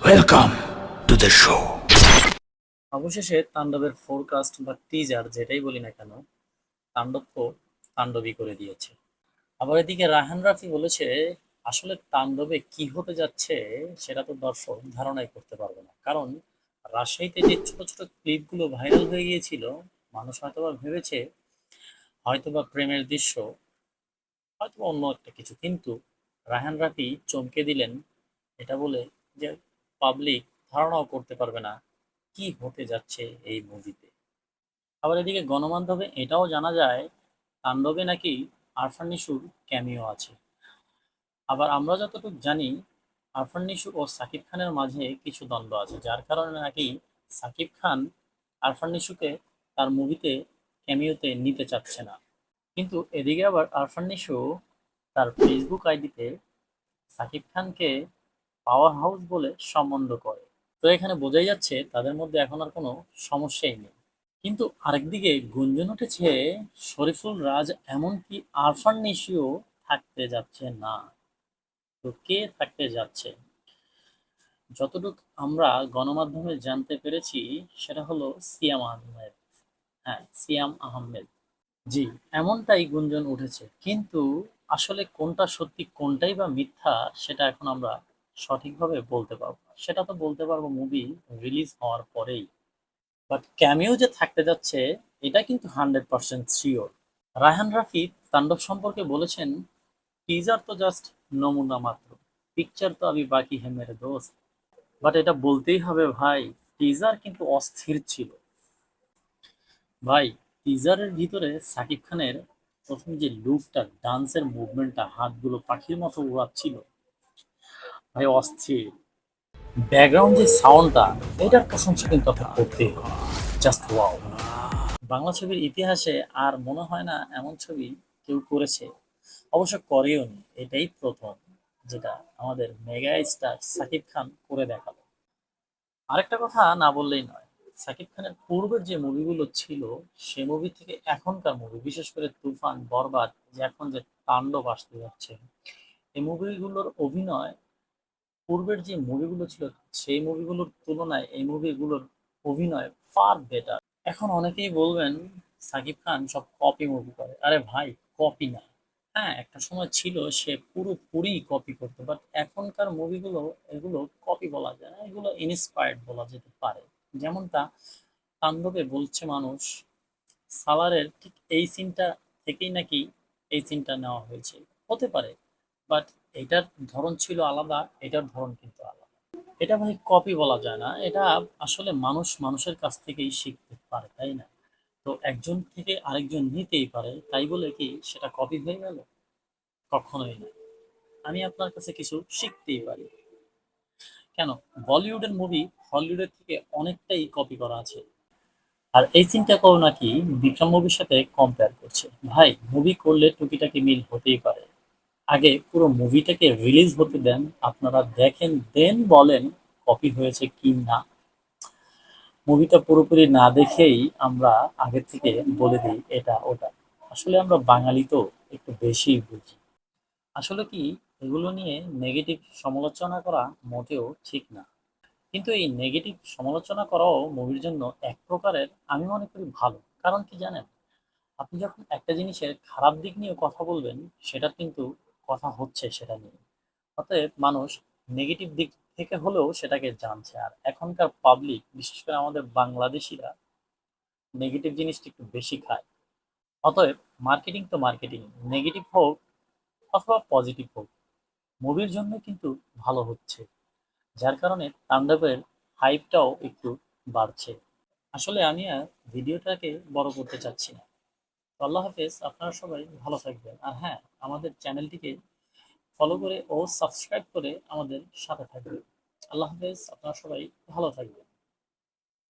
Welcome to the show. অবশেষে তাণ্ডবের forecast বা টিজার যেটাই বলি না কেন, তাণ্ডব তো তাণ্ডবই করে দিয়েছে। আবার এদিকে রাহান রাফি বলেছে, আসলে তাণ্ডবে কি হতে যাচ্ছে সেটা তো দর্শক ধারণাই করতে পারবে না। কারণ রাজশাহীতে যে ছোট ছোট ক্লিপগুলো ভাইরাল হয়ে গিয়েছিল, মানুষ হয়তোবা ভেবেছে, হয়তোবা প্রেমের দৃশ্য, হয়তোবা অন্য একটা কিছু। কিন্তু রাহান রাফি চমকে দিলেন এটা বলে যে পাবলিক ধারণাও করতে পারবে না কি হতে যাচ্ছে এই মুভিতে আবার এদিকে গণমাধ্যমে এটাও জানা যায়, তাণ্ডবে নাকি আরফান নিশুর ক্যামিও আছে। আবার আমরা যতটুকু জানি, আরফান নিশু ও সাকিব খানের মাঝে কিছু দ্বন্দ্ব আছে, যার কারণে নাকি সাকিব খান আরফান নিশুকে তার মুভিতে ক্যামিওতে নিতে চাচ্ছে না। কিন্তু এদিকে আবার আরফান তার ফেসবুক আইডিতে সাকিব খানকে পাওয়ার হাউস বলে সম্বন্ধ করে। তো এখানে বোঝাই যাচ্ছে তাদের মধ্যে এখন আর কোনো সমস্যাই নেই। কিন্তু আরেকদিকে গুঞ্জন উঠেছে, শরীফুল রাজ এমনকি আরফান নিশিও থাকতে যাচ্ছে না। তো কে থাকতে যাচ্ছে? যতটুক আমরা গণমাধ্যমে জানতে পেরেছি, সেটা হলো সিয়াম আহমেদ। হ্যাঁ সিয়াম আহমেদ। জি, এমনটাই গুঞ্জন উঠেছে। কিন্তু আসলে কোনটা সত্যি, কোনটাই বা মিথ্যা, সেটা এখন আমরা সঠিকভাবে বলতে পারব সেটা তো বলতে পারব মুভি রিলিজ হওয়ার পরেই। বাট ক্যামিও যে থাকতে যাচ্ছে, এটা কিন্তু hundred percent sure Raihan Rafi Tandob সম্পর্কে বলেছেন টিজার তো জাস্ট নমুনা মাত্র। পিকচার তো আমি বাকি হে মেরে দোস্ত। বাট এটা বলতেই হবে ভাই টিজার কিন্তু অস্থির ছিল। ভাই টিজারের ভিতরে সাকিব খানের প্রথম যে লুকটা ডান্সের মুভমেন্টটা হাতগুলো পাখির মতো উড়াচ্ছিল ভাই অস্থির। ব্যাকগ্রাউন্ড যে সাউন্ডটা এটার প্রশংসা কিন্তু আপনার করতেই হবে। জাস্ট ওয়াও বাংলা ছবির ইতিহাসে আর মনে হয় না এমন ছবি কেউ করেছে। অবশ্য করেও নি, এটাই প্রথম যেটা আমাদের মেগা স্টার সাকিব খান করে দেখাল। আরেকটা কথা না বললেই নয়, সাকিব খানের পূর্বের যে মুভিগুলো ছিল, সে মুভি থেকে এখনকার মুভি বিশেষ করে তুফান, বরবাদ, যে এখন যে তাণ্ডব আসতে যাচ্ছে, এই মুভিগুলোর অভিনয় পূর্বের যে মুভিগুলো ছিল, সেই মুভিগুলোর তুলনায় এই মুভিগুলোর অভিনয় ফার বেটার এখন অনেকেই বলবেন, সাকিব খান সব কপি মুভি করে। আরে ভাই কপি না। হ্যাঁ একটা সময় ছিল সে পুরোপুরি কপি করতো বাট এখনকার মুভিগুলো, এগুলো কপি বলা যায় না, এগুলো ইন্সপায়ার্ড বলা যেতে পারে। যেমনটা তাণ্ডবে বলছে মানুষ সালারের ঠিক এই সিনটা থেকেই নাকি এই সিনটা নেওয়া হয়েছে। হতে পারে। বাট এটার ধরন ছিল আলাদা, এটার ধরন কিন্তু আলাদা। এটা ভাই কপি বলা যায় না, এটা আসলে মানুষ মানুষের কাছ থেকেই শিখতে পারে, তাই না? তো একজন থেকে আরেকজন নিতেই পারে, তাই বলে কি সেটা কপি হয়ে গেল? কখনোই না। আমি আপনার কাছে কিছু শিখতেই পারি। কেন? বলিউডের মুভি হলিউডের থেকে অনেকটাই কপি করা আছে। আর এই চিন্তা করো নাকি বিক্রম মুভির সাথে কম্পেয়ার করছে। ভাই মুভি করলে টুকিটাকি মিল হতেই পারে। আগে পুরো মুভিটাকে রিলিজ হতে দেন, আপনারা দেখেন দেন বলেন কপি হয়েছে কি না। মুভিটা পুরোপুরি না দেখেই আমরা আগে থেকে বলে দিই এটা, ওটা। আসলে আমরা বাঙালি তো একটু বেশি বুঝি। আসলে কি, এগুলো নিয়ে নেগেটিভ সমালোচনা করা মোটেও ঠিক না। কিন্তু এই নেগেটিভ সমালোচনা করাও মুভির জন্য এক প্রকারের আমি মনে করি ভালো। কারণ কি জানেন? আপনি যখন একটা জিনিসের খারাপ দিক নিয়ে কথা বলবেন সেটা কিন্তু কথা হচ্ছে সেটা নিয়ে। অতএব মানুষ নেগেটিভ দিক থেকে হলেও সেটাকে জানছে। আর এখনকার পাবলিক বিশেষ করে আমাদের বাংলাদেশিরা নেগেটিভ জিনিসটা একটু বেশি খায়। অতএব মার্কেটিং তো মার্কেটিং নেগেটিভ হোক অথবা পজিটিভ হোক মুভির জন্য কিন্তু ভালো হচ্ছে। যার কারণে তাণ্ডবের হাইপটাও একটু বাড়ছে। আসলে আমি আর ভিডিওটাকে বড় করতে চাচ্ছি না। তো আল্লাহ হাফেজ, আপনারা সবাই ভালো থাকবেন। আর হ্যাঁ আমাদের চ্যানেলটিকে ফলো করে ও সাবস্ক্রাইব করে আমাদের সাথে থাকবেন। আল্লাহ হাফেজ, আপনারা সবাই ভালো থাকবেন।